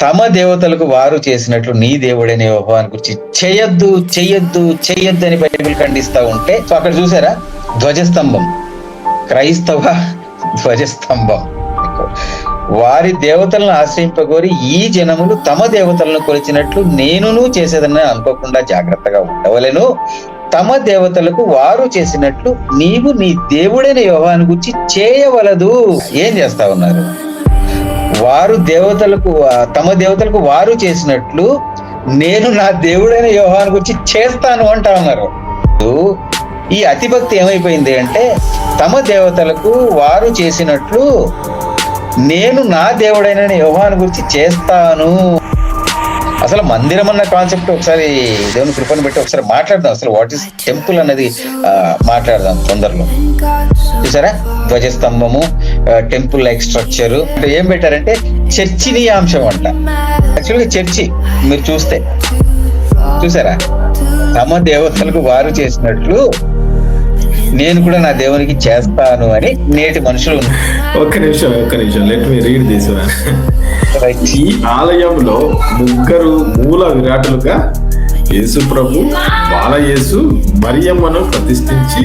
తమ దేవతలకు వారు చేసినట్లు నీ దేవుడైన యోహాన్ గురించి చేయొద్దు చెయ్యొద్దు చెయ్యొద్దు అని బైబిల్ ఖండిస్తూ ఉంటే సో అక్కడ చూసారా? ధ్వజస్తంభం. క్రైస్తవ ధ్వజస్తంభం. వారి దేవతలను ఆశ్రయింపగోరి ఈ జనములు తమ దేవతలను కొలిచినట్లు నేనును చేసేదని అనుకోకుండా జాగ్రత్తగా ఉండవలెను. తమ దేవతలకు వారు చేసినట్లు నీవు నీ దేవుడైన యోహాను గురించి చేయవలదు. ఏం చేస్తా ఉన్నారు? వారు దేవతలకు తమ దేవతలకు వారు చేసినట్లు నేను నా దేవుడైన యోహాను గురించి చేస్తాను అంటా ఉన్నారు. ఈ అతిభక్తి ఏమైపోయింది అంటే తమ దేవతలకు వారు చేసినట్లు నేను నా దేవుడైన యోహాను గురించి చేస్తాను. అసలు మందిరం అన్న కాన్సెప్ట్ ఒకసారి దేవుని కృపను పెట్టి ఒకసారి మాట్లాడదాం. అసలు వాట్ ఇస్ టెంపుల్ అనేది మాట్లాడదాం తొందరలో. చూసారా? ధ్వజస్తంభము టెంపుల్ లైక్ స్ట్రక్చర్ ఏం పెట్టారంటే చర్చిని అంశం అంట. యాక్చువల్గా చర్చి మీరు చూస్తే. చూసారా? తమ దేవతలకు వారు చేసినట్లు నేను కూడా నా దేవునికి చేస్తాను అని నేటి మనుషులు ఒక్క నిమిషం ఒక్క నిమిషం. లెట్ మీ రీడ్ దిస్ ఈ ఆలయంలో ముగ్గురు మూల విరాటులుగా యేసు ప్రభు బాలయేసు మరియమ్మను ప్రతిష్ఠించి